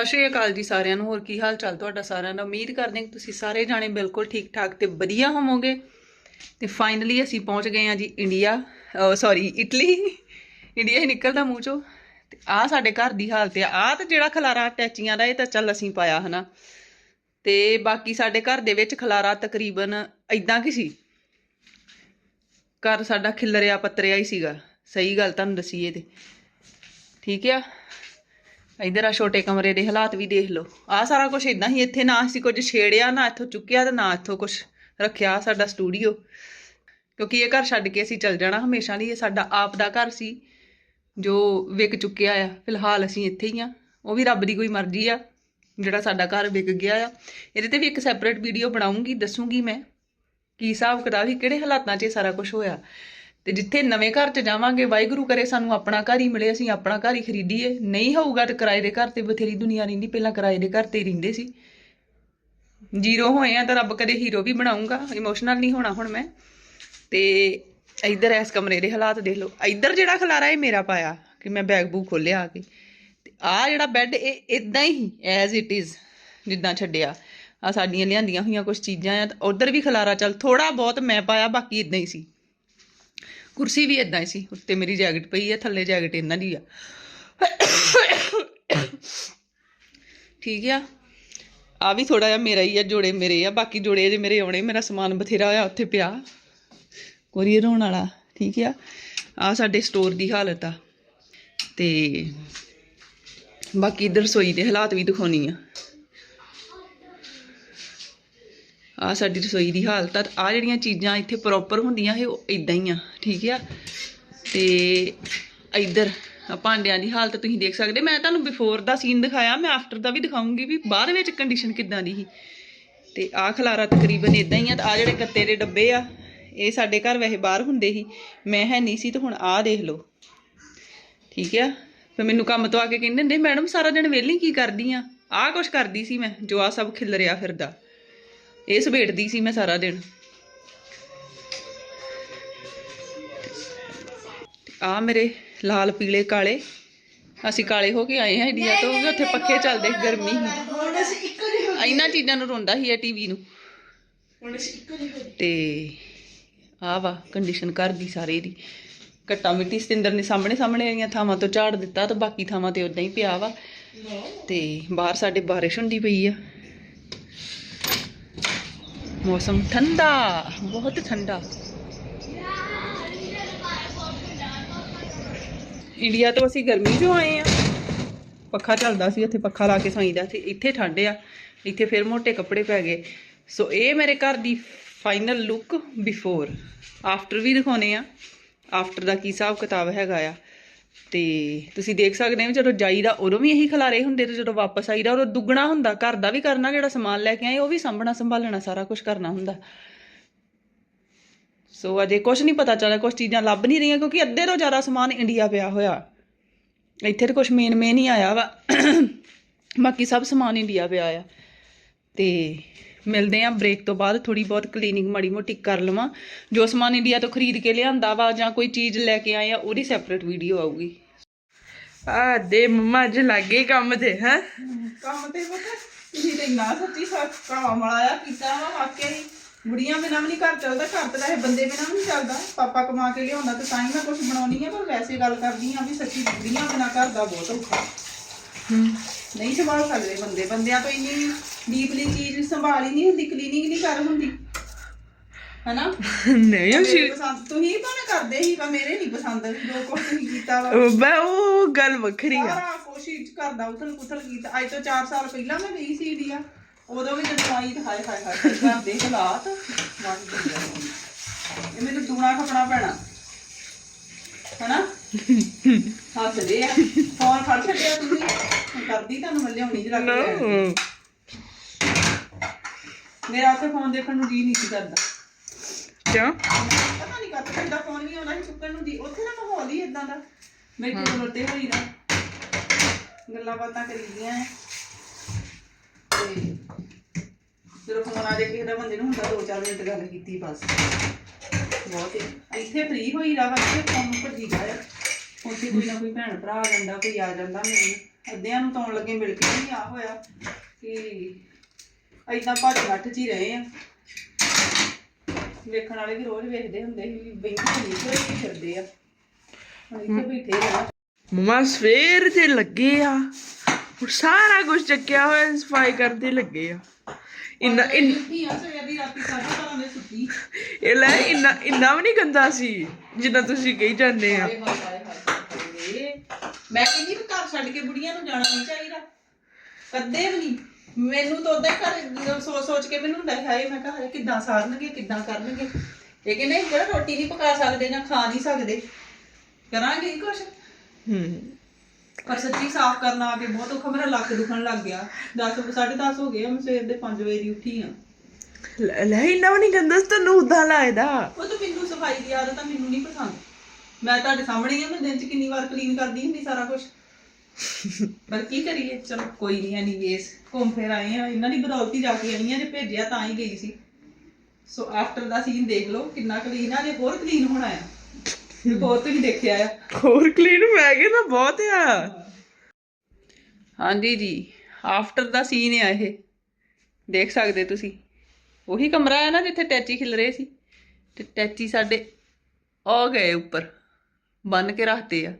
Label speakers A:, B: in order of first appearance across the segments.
A: ਸਤਿ ਸ਼੍ਰੀ ਅਕਾਲ ਜੀ ਸਾਰਿਆਂ ਨੂੰ। ਹੋਰ ਕੀ ਹਾਲ ਚਾਲ ਤੁਹਾਡਾ ਸਾਰਿਆਂ ਦਾ? ਉਮੀਦ ਕਰਦੇ ਹਾਂ ਕਿ ਤੁਸੀਂ ਸਾਰੇ ਜਾਣੇ ਬਿਲਕੁਲ ਠੀਕ ਠਾਕ ਤੇ ਵਧੀਆ ਹੋਵੋਗੇ। ਤੇ ਫਾਈਨਲੀ ਅਸੀਂ ਪਹੁੰਚ ਗਏ ਹਾਂ ਜੀ ਇੰਡੀਆ ਸੌਰੀ ਇਟਲੀ ਇੰਡੀਆ ਹੀ ਨਿਕਲਦਾ ਮੂੰਹ ਚੋਂ। ਤੇ ਆ ਸਾਡੇ ਘਰ ਦੀ ਹਾਲਤ ਆ। ਆ ਤੇ ਜਿਹੜਾ ਖਲਾਰਾ ਟੈਚੀਆਂ ਦਾ, ਇਹ ਤਾਂ ਚੱਲ ਅਸੀਂ ਪਾਇਆ, ਹਨਾ। ਤੇ ਬਾਕੀ ਸਾਡੇ ਘਰ ਦੇ ਵਿੱਚ ਖਲਾਰਾ ਤਕਰੀਬਨ ਇਦਾਂ ਕੀ ਸੀ। ਘਰ ਸਾਡਾ ਖਿਲਰਿਆ ਪੱਤਰਿਆ ਹੀ ਸੀਗਾ। ਸਹੀ ਗੱਲ ਤੁਹਾਨੂੰ ਦਸੀਏ ਤੇ। ਠੀਕ ਆ? ਇਧਰ ਆ ਛੋਟੇ ਕਮਰੇ ਦੇ ਹਾਲਾਤ ਵੀ ਦੇਖ ਲਓ। ਆ ਸਾਰਾ ਕੁਝ ਇਦਾਂ ਹੀ, ਇੱਥੇ ਨਾ ਅਸੀਂ ਕੁਝ ਛੇੜਿਆ, ਨਾ ਇੱਥੋਂ ਚੁੱਕਿਆ ਤੇ ਨਾ ਇੱਥੋਂ ਕੁਝ ਰੱਖਿਆ ਸਾਡਾ ਸਟੂਡੀਓ ਕਿਉਂਕਿ ਇਹ ਘਰ ਛੱਡ ਕੇ ਅਸੀਂ ਚੱਲ ਜਾਣਾ ਹਮੇਸ਼ਾ ਲਈ, ਇਹ ਸਾਡਾ ਆਪ ਦਾ ਘਰ ਸੀ, ਜੋ ਵਿਕ ਚੁੱਕਿਆ ਆ। ਫਿਲਹਾਲ ਅਸੀਂ ਇੱਥੇ ਹੀ ਆ। ਉਹ ਵੀ ਰੱਬ ਦੀ ਕੋਈ ਮਰਜ਼ੀ ਆ, ਜਿਹੜਾ ਸਾਡਾ ਘਰ ਵਿਕ ਗਿਆ ਆ। ਇਹਦੇ ਤੇ ਵੀ ਇੱਕ ਸੈਪਰੇਟ ਵੀਡੀਓ ਬਣਾਉਂਗੀ, ਦੱਸੂਗੀ ਮੈਂ, ਕੀ ਹਿਸਾਬ ਕਿਤਾਬ ਹੀ ਕਿਹੜੇ ਹਾਲਾਤਾਂ 'ਚ ਇਹ ਸਾਰਾ ਕੁਝ ਹੋਇਆ। ਤੇ ਜਿੱਥੇ ਨਵੇਂ ਘਰ 'ਚ ਜਾਵਾਂਗੇ, ਵਾਹਿਗੁਰੂ ਕਰੇ ਸਾਨੂੰ ਆਪਣਾ ਘਰ ਹੀ ਮਿਲੇ, ਅਸੀਂ ਆਪਣਾ ਘਰ ਹੀ ਖਰੀਦੀਏ। ਨਹੀਂ ਹੋਊਗਾ ਤੇ ਕਿਰਾਏ ਦੇ ਘਰ ਤੇ ਬਥੇਰੀ ਦੁਨੀਆ ਰਹਿੰਦੀ, ਪਹਿਲਾਂ ਕਿਰਾਏ ਦੇ ਘਰ ਤੇ ਹੀ ਰਹਿੰਦੇ ਸੀ। ਜ਼ੀਰੋ ਹੋਏ ਆ ਤਾਂ ਰੱਬ ਕਦੇ ਹੀਰੋ ਵੀ ਬਣਾਉਂਗਾ ਇਮੋਸ਼ਨਲ ਨਹੀਂ ਹੋਣਾ ਹੁਣ ਮੈਂ। ਤੇ ਇੱਧਰ ਇਸ ਕਮਰੇ ਦੇ ਹਾਲਾਤ ਦੇਖ ਲਓ। ਇੱਧਰ ਜਿਹੜਾ ਖਲਾਰਾ ਇਹ ਮੇਰਾ ਪਾਇਆ ਕਿ ਮੈਂ ਬੈਗ ਬੂਗ ਖੋਲਿਆ ਆ ਕੇ। ਤੇ ਆ ਜਿਹੜਾ ਬੈੱਡ ਇਹ ਇਦਾਂ ਹੀ ਐਜ਼ ਇਟ ਇਜ਼ ਜਿੱਦਾਂ ਛੱਡਿਆ। ਆ ਸਾਡੀਆਂ ਲਿਆਂਦੀਆਂ ਹੋਈਆਂ ਕੁਝ ਚੀਜ਼ਾਂ ਆ ਉਧਰ ਵੀ ਖਲਾਰਾ ਚੱਲ ਥੋੜਾ ਬਹੁਤ ਮੈਂ ਪਾਇਆ, ਬਾਕੀ ਇਦਾਂ ਹੀ ਸੀ। ਕੁਰਸੀ ਵੀ ਇਦਾਂ ਹੀ ਸੀ, ਉੱਤੇ ਮੇਰੀ ਜੈਕਟ ਪਈ ਹੈ ਥੱਲੇ ਜੈਕਟ ਇਹਨਾਂ ਦੀ ਆ। ਠੀਕ ਆ? ਆ ਵੀ ਥੋੜਾ ਜਿਹਾ ਮੇਰਾ ਹੀ ਆ, ਜੋੜੇ ਮੇਰੇ ਆ, ਬਾਕੀ ਜੋੜੇ ਜੇ ਮੇਰੇ ਆਉਣੇ, ਮੇਰਾ ਸਮਾਨ ਬਥੇਰਾ ਹੋਇਆ ਉੱਥੇ ਪਿਆ। ਕੋਰੀਅਰ ਹੋਣ ਵਾਲਾ, ਠੀਕ ਆ? ਆ ਸਾਡੇ ਸਟੋਰ ਦੀ ਹਾਲਤ ਆ। ਤੇ ਬਾਕੀ ਇਧਰ ਰਸੋਈ ਦੇ ਹਾਲਾਤ ਵੀ ਦਿਖਾਉਣੀ ਆ। ਆ ਸਾਡੀ ਰਸੋਈ ਦੀ ਹਾਲਤ ਆ ਆ ਜਿਹੜੀਆਂ ਚੀਜ਼ਾਂ ਇੱਥੇ ਪ੍ਰੋਪਰ ਹੁੰਦੀਆਂ ਇਹ ਉਹ ਇਦਾਂ ਹੀ ਆ, ਠੀਕ ਆ? ਤੇ ਇੱਧਰ ਭਾਂਡਿਆਂ ਦੀ ਹਾਲਤ ਤੁਸੀਂ ਦੇਖ ਸਕਦੇ, ਮੈਂ ਤੁਹਾਨੂੰ ਬਿਫੋਰ ਦਾ ਸੀਨ ਦਿਖਾਇਆ, ਮੈਂ ਆਫਟਰ ਦਾ ਵੀ ਦਿਖਾਉਂਗੀ ਵੀ ਬਾਅਦ ਵਿੱਚ ਕੰਡੀਸ਼ਨ ਕਿੱਦਾਂ ਦੀ ਸੀ। ਤੇ ਆ ਖਲਾਰਾ ਤਕਰੀਬਨ ਇਦਾਂ ਹੀ ਆ, ਤੇ ਆ ਜਿਹੜੇ ਕੱਤੇ ਦੇ ਡੱਬੇ ਆ, ਇਹ ਸਾਡੇ ਘਰ ਵੈਸੇ ਬਾਹਰ ਹੁੰਦੇ ਸੀ, ਮੈਂ ਹੈ ਨਹੀਂ ਸੀ, ਤੇ ਹੁਣ ਆ ਦੇਖ ਲਓ। ਠੀਕ ਆ? ਫਿਰ ਮੈਨੂੰ ਕੰਮ ਤੋਂ ਆ ਕੇ ਕਹਿੰਦੇ ਹੁੰਦੇ, ਮੈਡਮ, ਸਾਰਾ ਦਿਨ ਵਿਹਲੀ ਕੀ ਕਰਦੀ ਆ? ਆਹ ਕੁਛ ਕਰਦੀ ਸੀ ਮੈਂ, ਜੋ ਆ ਸਭ ਖਿਲਰਿਆ ਫਿਰਦਾ। ਇਹ ਸਵੇੜਦੀ ਸੀ ਮੈਂ ਸਾਰਾ ਦਿਨ। ਆ ਮੇਰੇ ਲਾਲ ਪੀਲੇ ਕਾਲੇ। ਅਸੀਂ ਕਾਲੇ ਹੋ ਕੇ ਆਏ ਹਾਂ ਇੰਡੀਆ ਤੋਂ ਵੀ ਉੱਥੇ ਪੱਖੇ ਚੱਲਦੇ ਗਰਮੀ ਇਹਨਾਂ ਚੀਜ਼ਾਂ ਨੂੰ ਰੋਂਦਾ ਸੀ ਇਹ ਟੀਵੀ ਨੂੰ। ਤੇ ਆ ਵਾ ਕੰਡੀਸ਼ਨ ਘਰ ਦੀ ਸਾਰੇ ਦੀ। ਕੱਟਾ ਮਿੱਟੀ ਸਤਿੰਦਰ ਨੇ ਸਾਹਮਣੇ ਸਾਹਮਣੇ ਆਈਆਂ ਥਾਵਾਂ ਤੋਂ ਝਾੜ ਦਿੱਤਾ ਤੇ ਬਾਕੀ ਥਾਵਾਂ ਤੇ ਉਦਾਂ ਹੀ ਪਿਆ ਵਾ। ਤੇ ਬਾਹਰ ਸਾਡੇ ਬਾਰਿਸ਼ ਹੁੰਦੀ ਪਈ ਆ। ਮੌਸਮ ਠੰਡਾ, ਬਹੁਤ ਠੰਡਾ। ਇੰਡੀਆ ਤੋਂ ਅਸੀਂ ਗਰਮੀ 'ਚੋਂ ਆਏ ਆ। ਪੱਖਾ ਚੱਲਦਾ ਸੀ ਇੱਥੇ ਪੱਖਾ ਲਾ ਕੇ ਸੌਂਈਦਾ ਸੀ, ਇੱਥੇ ਠੰਡ ਆ, ਇੱਥੇ ਫਿਰ ਮੋٹے ਕੱਪੜੇ ਪੈ ਗਏ। ਸੋ ਇਹ ਮੇਰੇ ਘਰ ਦੀ ਫਾਈਨਲ ਲੁੱਕ ਬਿਫੋਰ ਆਫਟਰ ਵੀ ਦਿਖਾਉਨੇ ਆ। ਆਫਟਰ ਦਾ ਕੀ ਹਿਸਾਬ ਕਿਤਾਬ ਹੈਗਾ ਆ। ਤੇ ਤੁਸੀਂ ਦੇਖ ਸਕਦੇ ਹੋ ਜਦੋਂ ਜਾਈਦਾ ਉਦੋਂ ਵੀ ਇਹੀ ਖਲਾਰੇ ਹੁੰਦੇ ਤੇ ਜਦੋਂ ਵਾਪਸ ਆਈਦਾ ਉਦੋਂ ਦੁੱਗਣਾ ਹੁੰਦਾ। ਘਰ ਦਾ ਵੀ ਕਰਨਾ, ਜਿਹੜਾ ਸਮਾਨ ਲੈ ਕੇ ਆਏ, ਉਹ ਵੀ ਸਾਂਭਣਾ, ਸੰਭਾਲਣਾ, ਸਾਰਾ ਕੁਝ ਕਰਨਾ ਹੁੰਦਾ। ਸੋ ਅਜੇ ਕੁਝ ਨਹੀਂ ਪਤਾ ਚੱਲਿਆ ਕੁਝ ਚੀਜ਼ਾਂ ਲੱਭ ਨਹੀਂ ਰਹੀਆਂ ਕਿਉਂਕਿ ਅੱਧੇ ਤੋਂ ਜ਼ਿਆਦਾ ਸਮਾਨ ਇੰਡੀਆ ਪਿਆ ਹੋਇਆ। ਇੱਥੇ ਤਾਂ ਕੁਝ ਮੇਨ ਮੇਨ ਹੀ ਆਇਆ ਵਾ। ਬਾਕੀ ਸਭ ਸਮਾਨ ਇੰਡੀਆ ਪਿਆ ਆ। ਤੇ ਮਿਲਦੇ ਆ ਬ੍ਰੇਕ ਤੋਂ ਬਾਅਦ ਥੋੜੀ ਬਹੁਤ ਕਲੀਨਿੰਗ ਮਾੜੀ ਮੋਟੀ ਕਰ ਲਵਾਂ। ਜੋ ਸਮਾਨ ਇੰਡੀਆ ਤੋਂ ਖਰੀਦ ਕੇ ਲਿਆਂਦਾ ਵਾ ਜਾਂ ਕੋਈ ਚੀਜ਼ ਲੈ ਕੇ ਆਏ ਆ, ਉਹਦੀ ਸੈਪਰੇਟ ਵੀਡੀਓ ਆਊਗੀ। ਆ ਦੇ ਮੰਮਾ, ਅੱਜ ਲੱਗੇ ਕੰਮ ਤੇ, ਹੈ? ਕੰਮ ਤੇ ਪਤਾ, ਤੁਸੀਂ ਤੇ ਨਾ ਸੱਚੀ ਕੜਵਾ ਮਲਾਇਆ ਕੀਤਾ ਵਾ, ਵਾਕਿਆ ਹੀ। ਬੁੜੀਆਂ ਬਿਨਾਂ ਵੀ ਨਹੀਂ ਘਰ ਚੱਲਦਾ, ਘਰ ਤੇ ਵੈਸੇ ਬੰਦੇ ਬਿਨਾਂ ਵੀ ਨਹੀਂ ਚੱਲਦਾ। ਪਾਪਾ ਕਮਾ ਕੇ ਲਿਆਉਂਦਾ ਤੇ ਤਾਂ ਹੀ ਮੈਂ ਕੁਝ ਬਣਾਉਣੀ ਆ, ਪਰ ਵੈਸੇ ਗੱਲ ਕਰਦੀ ਆ ਵੀ ਸੱਚੀ ਬੁੜੀਆਂ ਬਿਨਾਂ ਘਰ ਦਾ ਬਹੁਤ ਔਖਾ। ਨਹੀਂ ਸੰਭਾਲ ਸਕਦੇ ਬੰਦੇ। ਬੰਦਿਆਂ ਤੋਂ ਇੰਨੀ ਡੀਪਲੀ ਚੀਜ਼ ਸੰਭਾਲ ਹੀ ਨਹੀਂ ਹੁੰਦੀ ਕਲੀਨਿੰਗ ਨਹੀਂ ਕਰ ਹੁੰਦੀ। ਹਨਾ?
B: ਨਹੀਂ
A: ਮੇਰੇ ਪਸੰਦ ਤੁਸੀਂ ਤਾਂ ਨਾ ਕਰਦੇ ਸੀ ਪਰ ਮੇਰੇ ਨਹੀਂ ਪਸੰਦ ਜੋ ਕੁਝ ਤੁਸੀਂ ਕੀਤਾ ਵਾ।
B: ਮੈਂ ਉਹ ਗੱਲ ਵੱਖਰੀ ਆ।
A: ਸਾਰਾ ਕੋਸ਼ਿਸ਼ ਕਰਦਾ ਉਥਲ ਪੁਥਲ ਕੀਤਾ। ਅੱਜ ਤੋਂ 4 ਸਾਲ ਪਹਿਲਾਂ ਮੈਂ ਗਈ ਸੀ ਇੰਡੀਆ ਉਦੋਂ ਵੀ ਜਦੋਂ ਆਈ ਤਾਂ ਹਾਏ ਹਾਏ ਹਾਏ ਘਰ ਦੇ ਹਾਲਾਤ ਆ। ਇਹ ਮੈਨੂੰ ਦੂਣਾ ਖਪਣਾ ਪੈਣਾ। ਹਨਾ? ਹੱਸਦੇ ਆ। ਫੋਨ ਫੜ ਛੱਡਿਆ ਤੁਸੀਂ। ਹੁਣ ਕਰਦੀ ਤੁਹਾਨੂੰ ਮੈਂ ਲਿਆਉਣੀ ਜਰਾ
B: ਹਮ,
A: ਮੇਰਾ ਉੱਥੇ ਫੋਨ ਦੇਖਣ ਨੂੰ ਜੀ ਨਹੀਂ ਸੀ ਕਰਦਾ।
B: ਕਿਉਂ?
A: ਪਤਾ ਨਹੀਂ ਕੱਤ ਕਿੰਦਾ ਫੋਨ ਵੀ ਆਉਂਦਾ ਸੀ ਚੁੱਕਣ ਨੂੰ ਦੀ ਉੱਥੇ ਨਾ ਮਾਹੌਲ ਹੀ ਇਦਾਂ ਦਾ। ਮੇਰੇ ਕੋਲ ਉੱਤੇ ਹੋਈ ਦਾ ਗੱਲਾਂ ਬਾਤਾਂ ਕਰੀਦੀਆਂ ਐ ਤੇ ਜਦੋਂ ਫੋਨ ਆ ਜਾਏ ਕਿਸੇ ਦਾ ਬੰਦੇ ਨੂੰ ਹੁੰਦਾ ਦੋ ਚਾਰ ਮਿੰਟ ਗੱਲ ਕੀਤੀ ਬਸ। ਬਹੁਤ ਹੀ। ਇੱਥੇ ਫ੍ਰੀ ਹੋਈ ਰਹਾ ਇੱਥੇ ਫੋਨ ਉੱਪਰ ਜੀ ਗਿਆ ਉੱਥੇ ਕੋਈ ਨਾ ਕੋਈ ਭੈਣ ਭਰਾ ਆ ਜਾਂਦਾ ਕੋਈ ਆ ਜਾਂਦਾ ਮੈਨੂੰ ਅੱਧਿਆਂ ਨੂੰ ਤੌਣ ਲੱਗੇ ਮਿਲ ਕੇ ਨਹੀਂ ਆ ਹੋਇਆ ਕਿ ਐਦਾਂ ਭੱਜ ਨੱਠ ਚ ਹੀ ਰਹੇ ਆ। ਵੇਖਣ ਵਾਲੇ ਵੀ ਰੋਜ਼ ਵੇਖਦੇ ਹੁੰਦੇ ਸੀ ਵੀ ਬੈਂਕੀ ਨਹੀਂ ਕੋਈ ਫਿਰਦੇ ਆ। ਹੁਣ ਇੱਥੇ ਬੈਠੇ ਆ
B: ਮਮਾ ਸਵੇਰ ਦੇ ਲੱਗੇ ਆ। ਹੁਣ ਸਾਰਾ ਕੁਝ ਚੱਕਿਆ ਹੋਇਆ ਸਫ਼ਾਈ ਕਰਦੇ ਲੱਗੇ ਆ। ਇੰਨਾ ਇੰਨ- ਇਹ ਲੈ ਇੰਨਾ ਇੰਨਾ ਵੀ ਨਹੀਂ ਗੰਦਾ ਸੀ ਜਿੰਨਾ ਤੁਸੀਂ ਕਹੀ ਜਾਂਦੇ ਆ
A: ਹਾਏ ਹਾਏ ਹਾਏ ਹਾਏ ਹਾਏ। ਮੈਂ ਕਹਿੰਦੀ ਵੀ ਘਰ ਛੱਡ ਕੇ ਬੁੜੀਆਂ ਨੂੰ ਜਾਣਾ ਨਹੀਂ ਚਾਹੀਦਾ। ਕਦੇ ਵੀ ਨਹੀਂ। ਮੈਨੂੰ ਤਾਂ ਉਦਾਂ ਹੀ ਘਰ ਸੋਚ ਸੋਚ ਕੇ ਮੈਨੂੰ ਹੁੰਦਾ ਹਾਏ ਮੈਂ ਕਿਹਾ ਕਿੱਦਾਂ ਸਾਰਨਗੇ ਕਿੱਦਾਂ ਕਰਨਗੇ। ਇਹ ਕਹਿੰਦੇ ਅਸੀਂ ਕਿਹੜਾ ਰੋਟੀ ਨਹੀਂ ਪਕਾ ਸਕਦੇ ਨਾ ਖਾ ਨਹੀਂ ਸਕਦੇ ਕਰਾਂਗੇ ਹੀ ਕੁਛ।
B: ਹੂੰ।
A: ਪਰ ਸੱਚੀ ਸਾਫ਼ ਕਰਨਾ ਆ ਕੇ ਬਹੁਤ ਔਖਾ ਮੇਰਾ ਲੱਕ ਦੁਖਣ ਲੱਗ ਗਿਆ। 10 10:30 ਹੋ ਗਏ ਮੈਂ ਸਵੇਰ ਦੇ 5 ਵਜੇ ਦੀ ਉੱਠੀ ਆ।
B: ਲੈ ਇੰਨਾ ਵੀ ਨਹੀਂ ਗੰਦਾ ਸੀ ਤੁਹਾਨੂੰ ਉਦਾਂ ਲੱਗਦਾ।
A: ਉਹ ਤਾਂ ਮੈਨੂੰ ਸਫ਼ਾਈ ਦੀ ਆਦਤ ਆ ਮੈਨੂੰ ਨਹੀਂ ਪਸੰਦ। ਮੈਂ ਤੁਹਾਡੇ ਸਾਹਮਣੇ ਹੀ ਆ ਮੈਂ ਦਿਨ ਚ ਕਿੰਨੀ ਵਾਰ ਕਲੀਨ ਕਰਦੀ ਹੁੰਦੀ ਸਾਰਾ ਕੁਝ ਪਰ ਕੀ ਕਰੀਏ? ਚਲੋ ਕੋਈ ਨਹੀਂ ਐਨੀਵੇਸ ਘੁੰਮ ਫਿਰ ਆਏ ਆ। ਇਹਨਾਂ ਦੀ ਬਦੌਲਤੀ ਜਾ ਕੇ ਆਈ ਆ ਜੇ ਭੇਜਿਆ ਤਾਂ ਹੀ ਗਈ ਸੀ। ਸੋ ਆਫਟਰ ਦਾ ਸੀਨ ਦੇਖ ਲਓ ਕਿੰਨਾ ਕਲੀਨ ਆ। ਜੇ ਹੋਰ ਕਲੀਨ ਹੋਣਾ ਆ ਹੋਰ ਤੁਸੀਂ ਦੇਖਿਆ ਆ।
B: ਹੋਰ ਕਲੀਨ ਮੈਂ ਕਹਿੰਦਾ ਬਹੁਤ ਆ।
A: ਹਾਂਜੀ ਜੀ ਆਫਟਰ ਦਾ ਸੀਨ ਆ ਇਹ। ਦੇਖ ਸਕਦੇ ਤੁਸੀਂ। ਉਹੀ ਕਮਰਾ ਹੈ ਨਾ ਜਿੱਥੇ ਟੈਚੀ ਖਿਲ ਰਹੇ ਸੀ। ਤੇ ਟੈਚੀ ਸਾਡੇ ਆ ਗਏ ਉੱਪਰ। ਬੰਨ ਕੇ ਰੱਖਤੇ ਆ।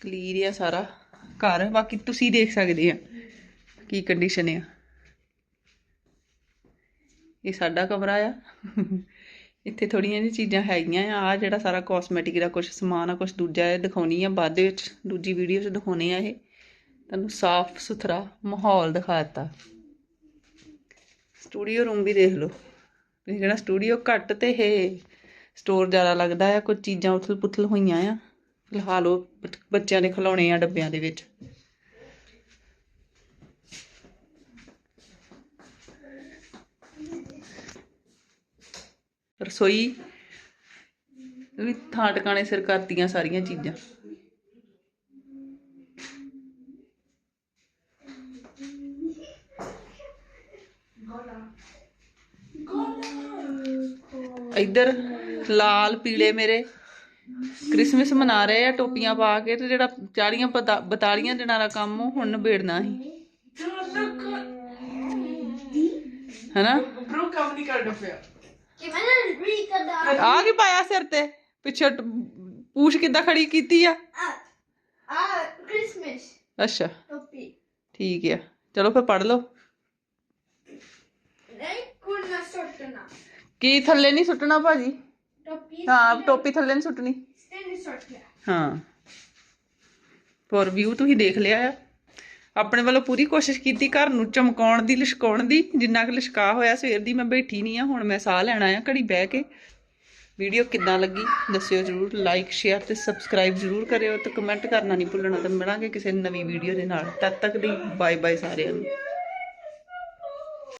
A: ਕਲੀਅਰ ਆ ਸਾਰਾ ਘਰ। ਬਾਕੀ ਤੁਸੀਂ ਦੇਖ ਸਕਦੇ ਆ ਕੀ ਕੰਡੀਸ਼ਨ ਆ। ਇਹ ਸਾਡਾ ਕਮਰਾ ਆ। ਇੱਥੇ ਥੋੜੀਆਂ ਜਿਹੀ ਚੀਜ਼ਾਂ ਹੈਗੀਆਂ ਆ। ਆ ਜਿਹੜਾ ਸਾਰਾ ਕਾਸਮੈਟਿਕ ਦਾ ਕੁਝ ਸਮਾਨ ਆ ਕੁਝ ਦੂਜਾ ਹੈ ਦਿਖਾਉਣੀ ਆ। ਬਾਅਦ ਵਿੱਚ ਦੂਜੀ ਵੀਡੀਓ 'ਚ ਦਿਖਾਉਣੇ ਆ ਇਹ। ਤੁਹਾਨੂੰ ਸਾਫ਼ ਸੁਥਰਾ ਮਾਹੌਲ ਦਿਖਾਤਾ ਸਟੂਡੀਓ ਰੂਮ ਵੀ ਦੇਖ ਲਓ। ਜਿਹੜਾ ਸਟੂਡੀਓ ਘੱਟ ਤੇ ਇਹ ਸਟੋਰ ਜ਼ਿਆਦਾ ਲੱਗਦਾ ਆ, ਕੁਝ ਚੀਜ਼ਾਂ ਉਥਲ ਪੁਥਲ ਹੋਈਆਂ ਆ। ਫਿਲਹਾਲ ਉਹ ਬੱਚਿਆਂ ਦੇ ਖਿਡੌਣੇ ਆ ਡੱਬਿਆਂ ਦੇ ਵਿੱਚ। ਰਸੋਈ ਵੀ ਥਾਂ ਟਿਕਾਣੇ ਸਿਰ ਕਰਤੀਆਂ ਸਾਰੀਆਂ ਚੀਜ਼ਾਂ। ਇੱਧਰ ਲਾਲ, ਪੀਲੇ ਮੇਰੇ ਕ੍ਰਿਸਮਸ ਮਨਾ ਰਹੇ ਆ, ਟੋਪੀਆਂ ਪਾ ਕੇ ਤੇ ਜਿਹੜਾ ਚਾਲੀਆਂ ਪਤਾ- ਬਤਾਲੀਆਂ ਦਿਨਾਂ ਦਾ ਕੰਮ ਉਹ ਹੁਣ ਨਿਬੇੜਨਾ ਸੀ। ਹੈਨਾ?
B: ਬ్రో ਕੰਮ ਨਹੀਂ ਕਰਦਾ ਪਿਆ
C: ਕਿ ਰੀ ਕਰਦਾ
A: ਆ ਕੀ ਪਾਇਆ ਸਿਰ ਤੇ? ਪਿੱਛੇ ਪੂਛ ਕਿੱਦਾਂ ਖੜੀ ਕੀਤੀ ਆ?
C: ਆ ਕ੍ਰਿਸਮਸ
A: ਅੱਛਾ।
C: ਟੋਪੀ
A: ਠੀਕ ਆ। ਚਲੋ ਫਿਰ ਪੜ ਲਓ।
C: ਨਹੀਂ ਕੁਣ ਨਾ ਸੋਟਣਾ।
A: ਕੀ ਥੱਲੇ ਨਹੀਂ ਸੁੱਟਣਾ ਭਾਜੀ?
C: ਟੋਪੀ
A: ਹਾਂ ਟੋਪੀ ਥੱਲੇ ਨਹੀਂ ਸੁੱਟਣੀ।
C: ਸਟੈਂਡ
A: ਹਾਂ। ਫੋਰ ਵਿਊ ਤੁਸੀਂ ਦੇਖ ਲਿਆ ਆ। ਆਪਣੇ ਵੱਲੋਂ ਪੂਰੀ ਕੋਸ਼ਿਸ਼ ਕੀਤੀ ਘਰ ਨੂੰ ਚਮਕਾਉਣ ਦੀ ਲਿਸ਼ਕਾਉਣ ਦੀ। ਜਿੰਨਾ ਕੁ ਲਿਸ਼ਕਾ ਹੋਇਆ ਸਵੇਰ ਦੀ ਮੈਂ ਬੈਠੀ ਨਹੀਂ ਆ ਹੁਣ ਮੈਂ ਸਾਹ ਲੈਣਾ ਆ ਘੜੀ ਬਹਿ ਕੇ। ਵੀਡੀਓ ਕਿੱਦਾਂ ਲੱਗੀ ਦੱਸਿਓ ਜਰੂਰ। ਲਾਈਕ ਸ਼ੇਅਰ ਤੇ ਸਬਸਕ੍ਰਾਈਬ ਜਰੂਰ ਕਰਿਓ ਤੇ ਕਮੈਂਟ ਕਰਨਾ ਨਹੀਂ ਭੁੱਲਣਾ ਤੇ ਮਿਲਾਂਗੇ ਕਿਸੇ ਨਵੀਂ ਵੀਡੀਓ ਦੇ ਨਾਲ। ਤਦ ਤੱਕ ਦੀ ਬਾਏ ਬਾਏ ਸਾਰਿਆਂ ਨੂੰ।